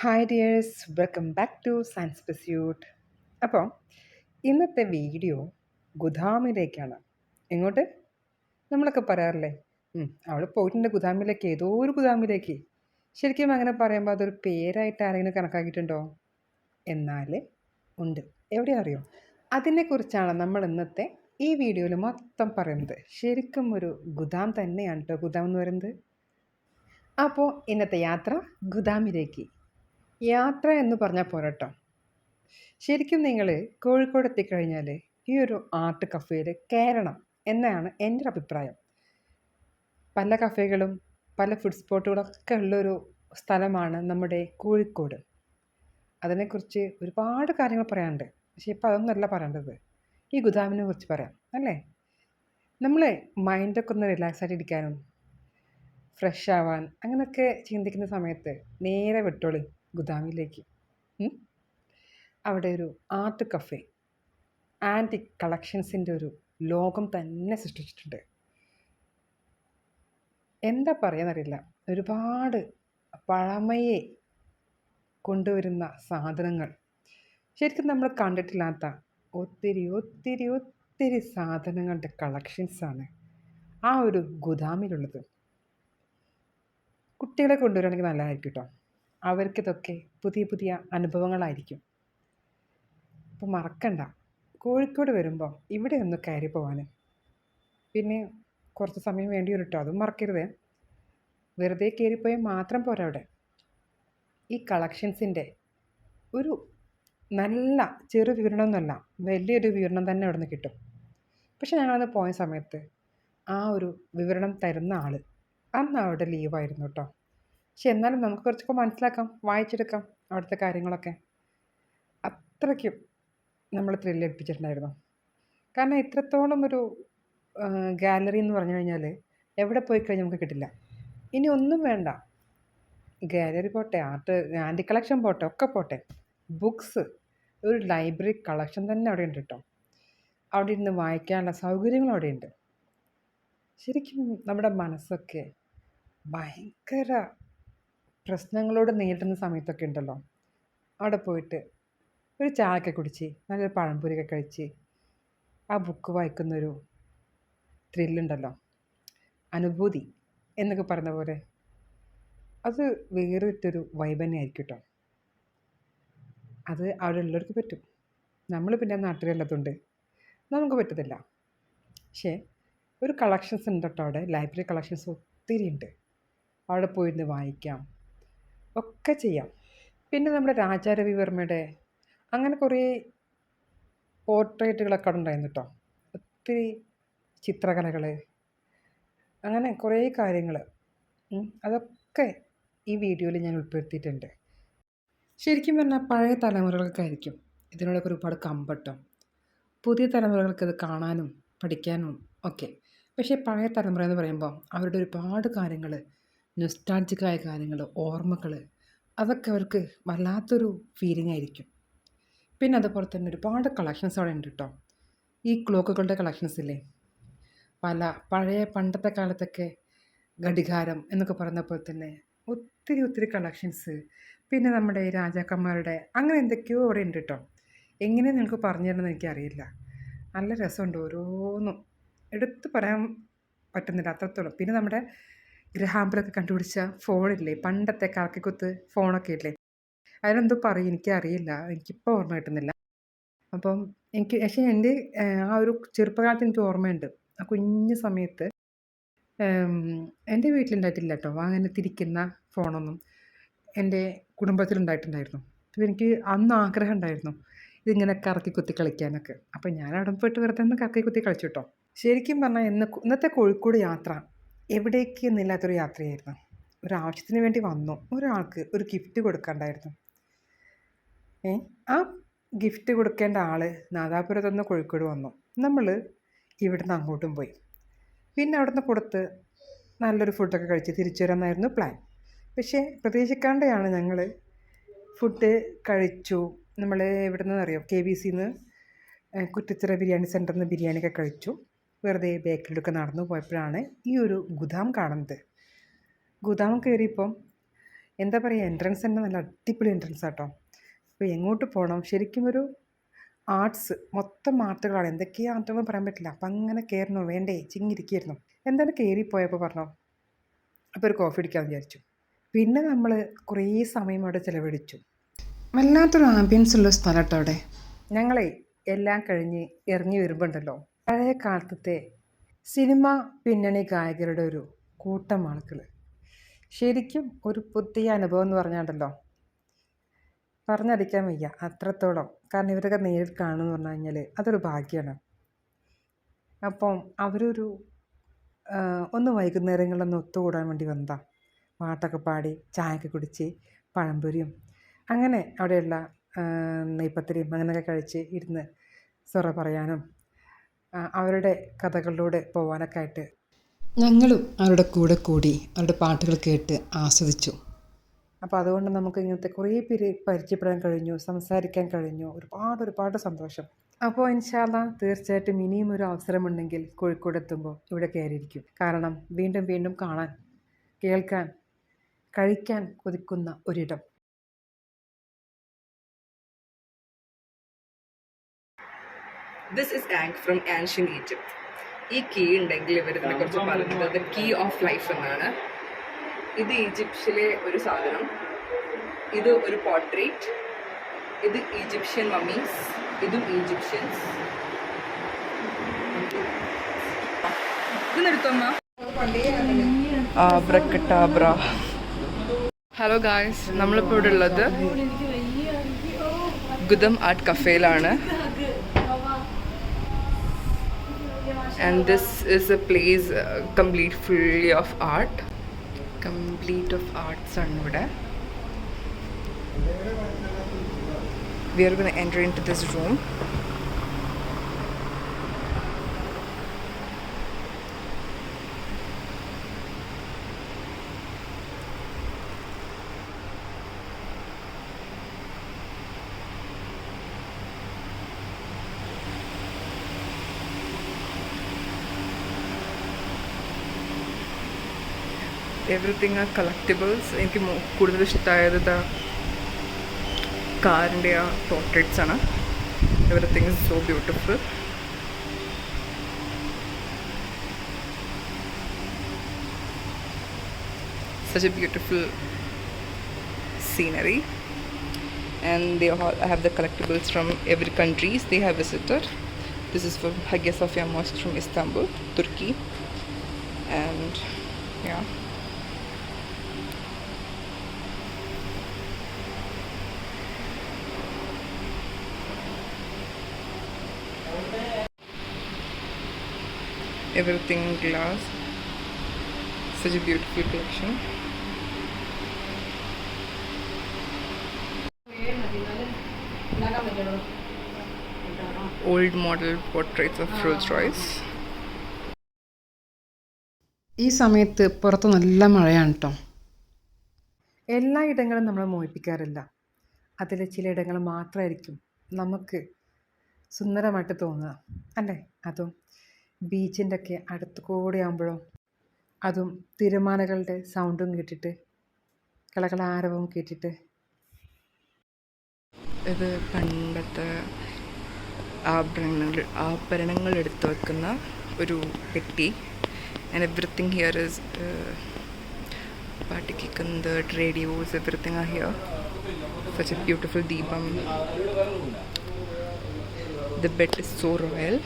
Hi dears welcome back to science pursuit അപ്പോൾ ഇന്നത്തെ video ഗുദാമിലേക്കാണ്. എങ്ങോട്ട്? നമ്മളൊക്കെ പറയാറില്ലേ? അവൾ പോയിട്ടുണ്ട് ഗുദാമിലേക്ക് ഏതോ ഒരു ഗുദാമിലേക്ക്. ശരിക്കും അങ്ങനെ പറയുമ്പോൾ അതൊരു പേരായിട്ട് ആരെങ്കിലും കണക്കാക്കിയിട്ടുണ്ടോ? എന്നാൽ ഉണ്ട്. എവിടെ അറിയോ? അതിനെക്കുറിച്ചാണ് നമ്മൾ ഇന്നത്തെ ഈ വീഡിയോയിൽ മൊത്തം പറയുന്നത്. ശരിക്കും ഒരു ഗുദാം തന്നെയാണ് കേട്ടോ ഗുദാം എന്ന് പറയുന്നത്. അപ്പോൾ ഇന്നത്തെ യാത്ര ഗുദാമിലേക്ക്. യാത്ര എന്ന് പറഞ്ഞാൽ പോരട്ടോ. ശരിക്കും നിങ്ങൾ കോഴിക്കോട് എത്തിക്കഴിഞ്ഞാൽ ഈ ഒരു ആർട്ട് കഫേയിൽ കയറണം എന്നാണ് എന്റെ അഭിപ്രായം. പല കഫേകളും പല ഫുഡ് സ്പോട്ടുകളൊക്കെ ഉള്ളൊരു സ്ഥലമാണ് നമ്മുടെ കോഴിക്കോട്. അതിനെക്കുറിച്ച് ഒരുപാട് കാര്യങ്ങൾ പറയാനുണ്ട്. പക്ഷേ ഇപ്പോൾ അതൊന്നുമല്ല പറയേണ്ടത്. ഈ ഗുദാമിനെ കുറിച്ച് പറയാം അല്ലേ? നമ്മൾ മൈൻഡൊക്കെ ഒന്ന് റിലാക്സ് ആയിട്ട് ഇരിക്കാനും ഫ്രഷ് ആവാൻ അങ്ങനെയൊക്കെ ചിന്തിക്കുന്ന സമയത്ത് നേരെ വിട്ടോളി. ഗുദാമിലേക്ക്. അവിടെ ഒരു ആർട്ട് കഫേ. ആന്റിക് കളക്ഷൻസിന്റെ ഒരു ലോകം തന്നെ സൃഷ്ടിച്ചിട്ടുണ്ട്. എന്താ പറയാന്നറിയില്ല. ഒരുപാട് പഴമയെ കൊണ്ടുവരുന്ന സാധനങ്ങൾ. ശരിക്കും നമ്മൾ കണ്ടിട്ടില്ലാത്ത ഒത്തിരി ഒത്തിരി ഒത്തിരി സാധനങ്ങളുടെ കളക്ഷൻസാണ് ആ ഒരു ഗുദാമിലുള്ളത്. കുട്ടികളെ കൊണ്ടുവരികയാണെങ്കിൽ നല്ലതായിരിക്കും കേട്ടോ. അവർക്കിതൊക്കെ പുതിയ പുതിയ അനുഭവങ്ങളായിരിക്കും. അപ്പോൾ മറക്കണ്ട. കോഴിക്കോട് വരുമ്പോൾ ഇവിടെ ഒന്ന് കയറി പോവാൻ പിന്നെ കുറച്ച് സമയം വേണ്ടി വരും കേട്ടോ അതും മറക്കരുത്. വെറുതെ കയറിപ്പോയാൽ മാത്രം പോരാ അവിടെ. ഈ കളക്ഷൻസിന്റെ ഒരു നല്ല ചെറു വിവരണമൊന്നുമല്ല വലിയൊരു വിവരണം തന്നെ അവിടെ നിന്ന് കിട്ടും. പക്ഷെ ഞങ്ങളന്ന് പോയ സമയത്ത് ആ ഒരു വിവരണം തരുന്ന ആൾ അന്ന് അവിടെ ലീവായിരുന്നു കേട്ടോ. പക്ഷെ എന്നാലും നമുക്ക് കുറച്ചൊക്കെ മനസ്സിലാക്കാം വായിച്ചെടുക്കാം അവിടുത്തെ കാര്യങ്ങളൊക്കെ. അത്രയ്ക്കും നമ്മൾ ത്രില്ല് ഏൽപ്പിച്ചിട്ടുണ്ടായിരുന്നു. കാരണം ഇത്രത്തോളം ഒരു ഗാലറി എന്ന് പറഞ്ഞു കഴിഞ്ഞാൽ എവിടെ പോയി കഴിഞ്ഞാൽ നമുക്ക് കിട്ടില്ല. ഇനി ഒന്നും വേണ്ട. ഗാലറി പോട്ടെ ആർട്ട് ആന്റി കളക്ഷൻ പോട്ടെ ഒക്കെ പോട്ടെ. ബുക്സ് ഒരു ലൈബ്രറി കളക്ഷൻ തന്നെ അവിടെ ഉണ്ട് കേട്ടോ. അവിടെ ഇരുന്ന് വായിക്കാനുള്ള സൗകര്യങ്ങൾ അവിടെ ഉണ്ട്. ശരിക്കും നമ്മുടെ മനസ്സൊക്കെ ഭയങ്കര പ്രശ്നങ്ങളോട് നേരിടുന്ന സമയത്തൊക്കെ ഉണ്ടല്ലോ. അവിടെ പോയിട്ട് ഒരു ചായയൊക്കെ കുടിച്ച് നല്ലൊരു പഴംപൊരിയൊക്കെ കഴിച്ച് ആ ബുക്ക് വായിക്കുന്നൊരു ത്രില്ലുണ്ടല്ലോ അനുഭൂതി എന്നൊക്കെ പറഞ്ഞ പോലെ. അത് വേറിട്ടൊരു വൈബ് തന്നെ ആയിരിക്കും കേട്ടോ അത് അവിടെ ഉള്ളവർക്ക് പറ്റും. നമ്മൾ പിന്നെ നാട്ടിലുള്ളതുകൊണ്ട് നമുക്ക് പറ്റത്തില്ല. പക്ഷേ ഒരു കളക്ഷൻസ് ഉണ്ട് കേട്ടോ അവിടെ. ലൈബ്രറി കളക്ഷൻസ് ഒത്തിരി ഉണ്ട്. അവിടെ പോയിരുന്ന് വായിക്കാം. ഒക്കെ ചെയ്യാം. പിന്നെ നമ്മുടെ രാജാരവിവർമ്മയുടെ അങ്ങനെ കുറേ പോർട്രേറ്റുകളൊക്കെ ഉണ്ടായിരുന്നു കേട്ടോ. ഒത്തിരി ചിത്രകലകൾ അങ്ങനെ കുറേ കാര്യങ്ങൾ. അതൊക്കെ ഈ വീഡിയോയിൽ ഞാൻ ഉൾപ്പെടുത്തിയിട്ടുണ്ട്. ശരിക്കും പറഞ്ഞാൽ പഴയ തലമുറകൾക്കായിരിക്കും ഇതിനോടൊക്കെ ഒരുപാട് കമ്പട്ടം. പുതിയ തലമുറകൾക്ക് ഇത് കാണാനും പഠിക്കാനും ഒക്കെ. പക്ഷേ പഴയ തലമുറ എന്ന് പറയുമ്പോൾ അവരുടെ ഒരുപാട് കാര്യങ്ങൾ നൊസ്റ്റാൾജിക്കായ കാര്യങ്ങൾ ഓർമ്മകൾ അതൊക്കെ അവർക്ക് വല്ലാത്തൊരു ഫീലിംഗ് ആയിരിക്കും. പിന്നെ അതുപോലെ തന്നെ ഒരുപാട് കളക്ഷൻസ് അവിടെ ഉണ്ട് കേട്ടോ ഈ ക്ലോക്കുകളുടെ കളക്ഷൻസ് ഇല്ലേ? പല പഴയ പണ്ടത്തെ കാലത്തൊക്കെ ഘടികാരം എന്നൊക്കെ പറയുന്ന പോലെ തന്നെ ഒത്തിരി ഒത്തിരി കളക്ഷൻസ് പിന്നെ നമ്മുടെ രാജാക്കന്മാരുടെ അങ്ങനെ എന്തൊക്കെയോ അവിടെ ഉണ്ട് കേട്ടോ എങ്ങനെ നിങ്ങൾക്ക് പറഞ്ഞു തരണമെന്ന് എനിക്കറിയില്ല. നല്ല രസമുണ്ട് ഓരോന്നും. എടുത്തു പറയാൻ പറ്റുന്നില്ല അത്രത്തോളം. പിന്നെ നമ്മുടെ ഗ്രഹാമ്പിലൊക്കെ കണ്ടുപിടിച്ച ഫോണില്ലേ? പണ്ടത്തെ കറക്കിക്കുത്ത് ഫോണൊക്കെ ഇല്ലേ? അതിനെന്തോ പറയും. എനിക്കറിയില്ല. എനിക്കിപ്പോൾ ഓർമ്മ കിട്ടുന്നില്ല. അപ്പം എനിക്ക് പക്ഷേ എന്റെ ആ ഒരു ചെറുപ്പകാലത്ത് എനിക്ക് ഓർമ്മയുണ്ട്. ആ കുഞ്ഞു സമയത്ത് എന്റെ വീട്ടിലുണ്ടായിട്ടില്ല കേട്ടോ. അങ്ങനെ തിരിക്കുന്ന ഫോണൊന്നും എന്റെ കുടുംബത്തിലുണ്ടായിട്ടുണ്ടായിരുന്നു. അപ്പോൾ എനിക്ക് അന്ന് ആഗ്രഹം ഉണ്ടായിരുന്നു ഇതിങ്ങനെ കറക്കി കുത്തി കളിക്കാനൊക്കെ. അപ്പോൾ ഞാൻ അവിടെ പോയിട്ട് വെറുതെ ഒന്ന് കറക്കി കുത്തി കളിച്ചു കേട്ടോ. ശരിക്കും പറഞ്ഞാൽ ഇന്ന് ഇന്നത്തെ കോഴിക്കോട് യാത്ര എവിടേക്ക് എന്നില്ലാത്തൊരു യാത്രയായിരുന്നു. ഒരാവശ്യത്തിന് വേണ്ടി വന്നു. ഒരാൾക്ക് ഒരു ഗിഫ്റ്റ് കൊടുക്കണ്ടായിരുന്നു. ഏ? ആ ഗിഫ്റ്റ് കൊടുക്കേണ്ട ആൾ നാദാപുരത്തുനിന്ന് കോഴിക്കോട് വന്നു. നമ്മൾ ഇവിടുന്ന് അങ്ങോട്ടും പോയി. പിന്നെ അവിടുന്ന് കൊടുത്ത് നല്ലൊരു ഫുഡൊക്കെ കഴിച്ച് തിരിച്ചു വരാമെന്നായിരുന്നു പ്ലാൻ പക്ഷേ പ്രതീക്ഷിക്കാണ്ടെയാണ് ഞങ്ങൾ ഫുഡ് കഴിച്ചു. നമ്മൾ എവിടെ നിന്ന് അറിയാം കെ ബി സിന്ന് കുറ്റിച്ചിറ ബിരിയാണി സെന്ററിൽ നിന്ന് ബിരിയാണിയൊക്കെ കഴിച്ചു. വെറുതെ ബേക്കറിയിലൊക്കെ നടന്നു പോയപ്പോഴാണ് ഈ ഒരു ഗുദാം കാണുന്നത്. ഗുദാം കയറിയപ്പം എന്താ പറയുക എൻട്രൻസ് തന്നെ നല്ല അടിപൊളി എൻട്രൻസ് ആട്ടോ. അപ്പോൾ എങ്ങോട്ട് പോകണം? ശരിക്കും ഒരു ആർട്സ് മൊത്തം ആർട്ടുകളാണ് എന്തൊക്കെയാ ആർട്ടുകൾ പറയാൻ പറ്റില്ല. അപ്പം അങ്ങനെ കയറണോ വേണ്ടേ? ചിങ്ങിരിക്കായിരുന്നു എന്തായാലും കയറിപ്പോയപ്പോൾ പറഞ്ഞു? അപ്പോൾ ഒരു കോഫി അടിക്കാമെന്ന് വിചാരിച്ചു. പിന്നെ നമ്മൾ കുറേ സമയം അവിടെ ചിലവഴിച്ചു. വല്ലാത്തൊരു ആംബിയൻസ് ഉള്ള സ്ഥലം കേട്ടോ അവിടെ. ഞങ്ങളെ എല്ലാം കഴിഞ്ഞ് ഇറങ്ങി വരുമ്പോണ്ടല്ലോ പഴയ കാലത്തെ സിനിമ പിന്നണി ഗായകരുടെ ഒരു കൂട്ടം ആളുകൾ ശരിക്കും ഒരു പുതിയ അനുഭവം എന്ന് പറഞ്ഞാണ്ടല്ലോ? പറഞ്ഞറിയിക്കാൻ വയ്യ അത്രത്തോളം. കാരണം ഇവരൊക്കെ നേരിൽ കാണുമെന്ന് പറഞ്ഞു കഴിഞ്ഞാൽ അതൊരു ഭാഗ്യമാണ് അപ്പം അവരൊരു ഒന്ന് വൈകുന്നേരങ്ങളിലൊന്ന് ഒത്തുകൂടാൻ വേണ്ടി വന്നതാ. പാട്ടൊക്കെ പാടി ചായയൊക്കെ കുടിച്ച് പഴംപൊരിയും അങ്ങനെ അവിടെയുള്ള നെയ്പ്പത്തിരിയും അങ്ങനെയൊക്കെ കഴിച്ച് ഇരുന്ന് സൊറ പറയാനും അവരുടെ കഥകളിലൂടെ പോകാനൊക്കെ ആയിട്ട്. ഞങ്ങളും അവരുടെ കൂടെ കൂടി അവരുടെ പാട്ടുകൾ കേട്ട് ആസ്വദിച്ചു. അപ്പോൾ അതുകൊണ്ട് നമുക്ക് ഇങ്ങനത്തെ കുറേ പേര് പരിചയപ്പെടാൻ കഴിഞ്ഞു സംസാരിക്കാൻ കഴിഞ്ഞു. ഒരുപാട് ഒരുപാട് സന്തോഷം. അപ്പോൾ ഇൻഷാല്ല തീർച്ചയായിട്ടും ഇനിയും ഒരു അവസരമുണ്ടെങ്കിൽ കോഴിക്കോട് എത്തുമ്പോൾ ഇവിടെ കയറിയിരിക്കും. കാരണം വീണ്ടും വീണ്ടും കാണാൻ കേൾക്കാൻ കഴിക്കാൻ കൊതിക്കുന്ന ഒരിടം. This is ankh from ancient Egypt ഈ കീ ഉണ്ടെങ്കിൽ ഇവർ ഇതിനെ കുറിച്ച് പറയുന്നത് കീ ഓഫ് ലൈഫ് എന്നാണ്. ഇത് ഈജിപ്ഷ്യയിലെ ഒരു സാധനം. ഇത് ഒരു പോർട്രേറ്റ് ഇത് ഈജിപ്ഷ്യൻ മമ്മീസ് ഇതും ഈജിപ്ഷ്യൻസ്. ഇത് നിർത്തുന്ന. ഹലോ ഗായ്സ് നമ്മളിപ്പോൾ ഇവിടെ ഉള്ളത് ഗുദം ആർട്ട് കഫേയിലാണ്. and this is a place uh, complete fully of art. Complete of arts and we are going to enter into this room. Everything R കളക്റ്റിബിൾസ് എനിക്ക് മോ- കൂടുതൽ ഇഷ്ടമായത് ഇതാ കാറിൻ്റെ ആ പോർട്രേറ്റ്സ് ആണ് everything is so beautiful such a beautiful scenery and they all have the collectibles from every countries they have visited this is from Hagia Sophia Mosque from Istanbul Turkey and yeah Everything in glass. Such a beautiful collection. Old model portraits of Rolls Royce. ഈ സമയത്ത് പുറത്ത് നല്ല മഴയാണ് കേട്ടോ എല്ലാ ഇടങ്ങളും നമ്മൾ മോഹിപ്പിക്കാറില്ല. അതിൽ ചില ഇടങ്ങൾ മാത്രമായിരിക്കും നമുക്ക് സുന്ദരമായിട്ട് തോന്നുക. അല്ലേ? അതും ബീച്ചിന്റെ ഒക്കെ അടുത്ത് കൂടെ ആകുമ്പോഴും അതും തിരമാലകളുടെ സൗണ്ടും കേട്ടിട്ട് കളകളാരവവും കേട്ടിട്ട്. ഇത് പണ്ടത്തെ ആഭരണങ്ങൾ ആഭരണങ്ങൾ എടുത്തു വെക്കുന്ന ഒരു പെട്ടി. ആൻഡ് എവറിത്തിങ് ഹിയർ ഇസ് പാട്ട് കേൾക്കുന്നത് റേഡിയോസ് എവറിത്തിങ് ആ ഹിയർ സച്ച് എ ബ്യൂട്ടിഫുൾ ദീപം the bed is so royal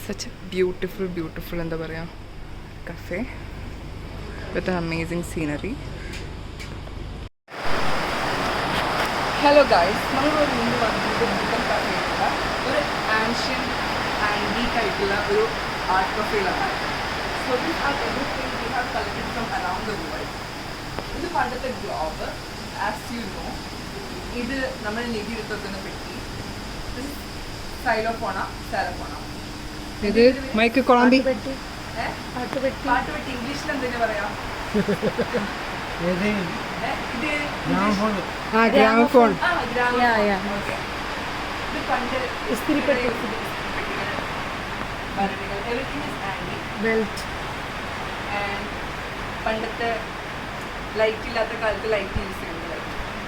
such beautiful beautiful എന്താ പറയുക cafe with amazing scenery. Hello guys നമ്മൾ ബുദ്ധൻ കഫേയിലുള്ള ഒരു ആൻഷ്യൻ ആന്റീക്ക് ആയിട്ടുള്ള ഒരു art കഫേയിലാണ് so we have everything we have collected from around the world ഇത് പണ്ടത്തെ ഗ്ലോബ് ആസ് യു നോ ഇത് നമ്മൾ നിധി പെട്ടി സൈലോഫോണ സാലഫോണ ഇത് മൈക്ക് കൊളാമ്പി. പാട്ടുപെട്ടി. ഇംഗ്ലീഷിൽ എന്തിനു പറയാം? ആ ഗ്രാമഫോൺ. ഇസ്തിരിപ്പെട്ടി. ബെൽറ്റ് ആൻഡ് പണ്ടത്തെ ലൈറ്റ് ഇല്ലാത്ത കാലത്ത് ലൈറ്റ് യൂസ് ചെയ്യും ലൈറ്റ്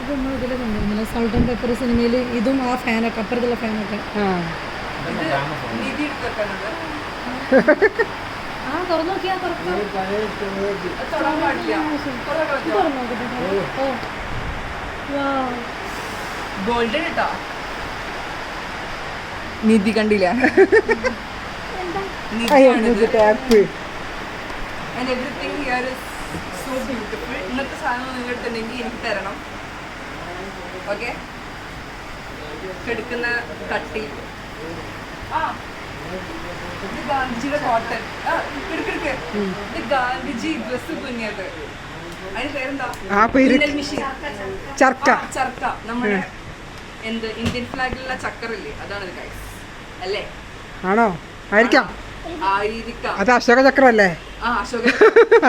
ഇതൊന്നും ഇതിൽ കണ്ടിരുന്നില്ല സോൾട്ട് ആൻഡ് പെപ്പർ സിനിമയിൽ ഇതും ആ ഫാനൊക്കെ അപ്പുറത്തുള്ള ഫാനൊക്കെ ആ. തുറന്നു നോക്കിയാ തുറക്കാം. ഗോൾഡൻ കേട്ടോ നിധി കണ്ടില്ല. ഇന്നത്തെ സാധനം നിങ്ങൾ എനിക്ക് തരണം. ഓക്കെ? എടുക്കുന്ന കട്ടി. ആ. ഇത് ഗാന്ധിജിയുടെ കോട്ടൺ എടുക്കെടുക്ക് എടുക്ക് എടുക്ക്. ഇത് ഗാന്ധിജി ഡ്രസ്സ് തുന്നിയത്. അതിന് പേരെന്താ? ആ പേര് ചർക്ക. ചർക്ക. നമ്മുടെ എന്ത് ഇന്ത്യൻ ഫ്ലാഗിലുള്ള ചക്കറില്ലേ? അതാണ് ഗൈസ് അല്ലേ? ആണോ? ആയിരിക്കാം. അത് അശോക ചക്രമല്ലേ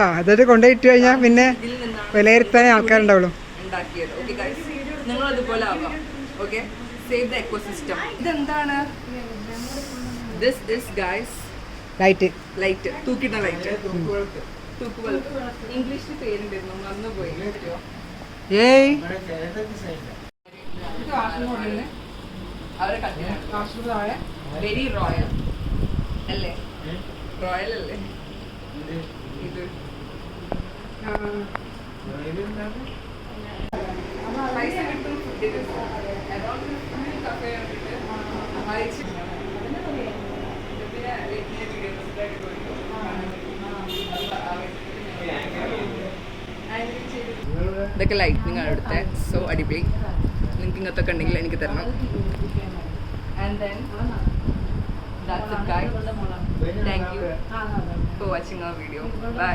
ആ അതായത് കൊണ്ടുപോയിട്ട് കഴിഞ്ഞാൽ പിന്നെ വിലയിരുത്താൻ ആൾക്കാരുണ്ടാവുള്ളൂ. നിങ്ങൾ അതുപോലെ ആവാം. ഓക്കെ സേവ് ദ എക്കോസിസ്റ്റം ഇതെന്താണ്? This is guys light light തൂക്കിട്ട light ഇംഗ്ലീഷിൽ പേരുണ്ടായിരുന്നു. മറന്നുപോയി. ഏയ്. അവരെ കട്ടിലാണ് വെരി റോയൽ അല്ലേ? റോയൽ അല്ലേ? ഇത്. പൈസ കിട്ടും ഫുഡിന് അറൗണ്ട് കഫേ കണ്ടിട്ട് അയച്ചു പിന്നെ വീഡിയോ ഇതൊക്കെ ലൈറ്റിനിങ് ആണ് എടുത്തത് സോ അടിപൊളി. നിങ്ങൾക്ക് ഇങ്ങനത്തെ ഉണ്ടെങ്കിൽ എനിക്ക് തരണം. And then that's it guys thank you for watching our video bye